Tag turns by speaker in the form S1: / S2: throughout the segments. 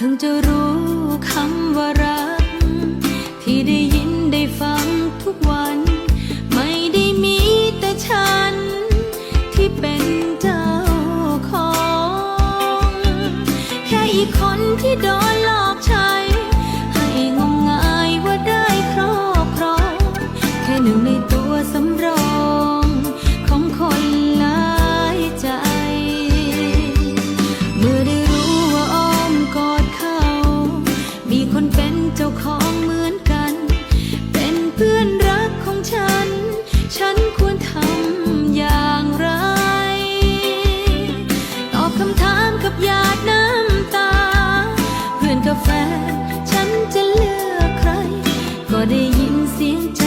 S1: พิ่งจะรู้คำว่ารัก ที่ได้ยินได้ฟังทุกวัน ไม่ได้มีแต่ฉัน ที่เป็นเจ้าของ แค่อีกคนที่โดนหลอกใช้ ให้งมงายว่าได้ครอบครอง แค่หนึ่งในตัวสำรอง ได้ยินเสียงใจ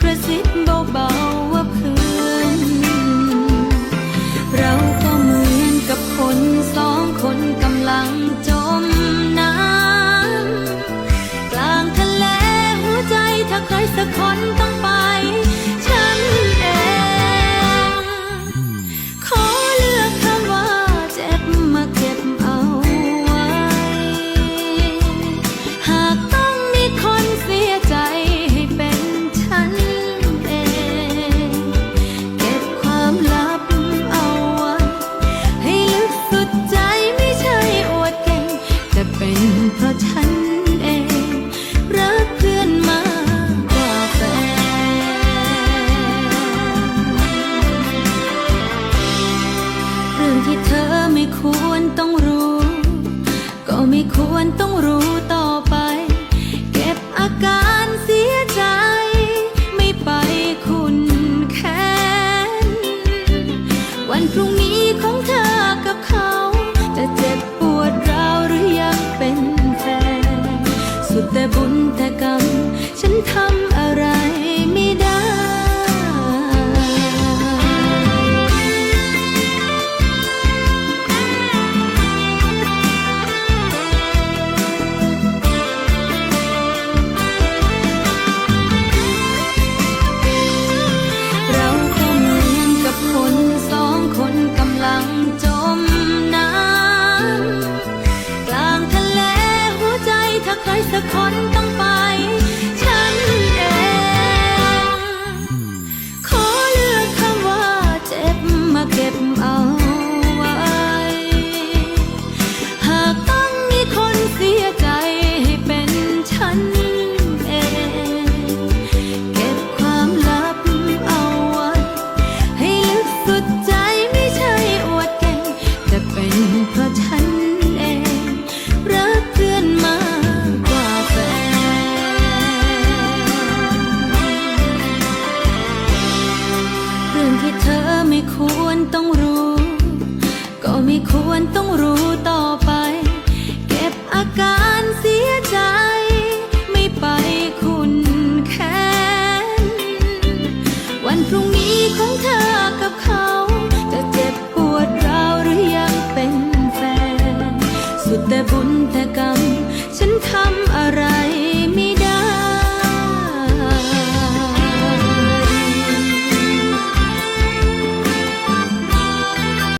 S1: กระซิบเบาๆว่าเพื่อน เราก็เหมือนกับคนสองคนกำลังจมน้ำกลางทะเลหัวใจถ้าใครสักคน มันต้องรู้ต่อไป เก็บอาการเสียใจ ไม่ไปคุณแค้นวันพรุ่งนี้ สักคนต้อง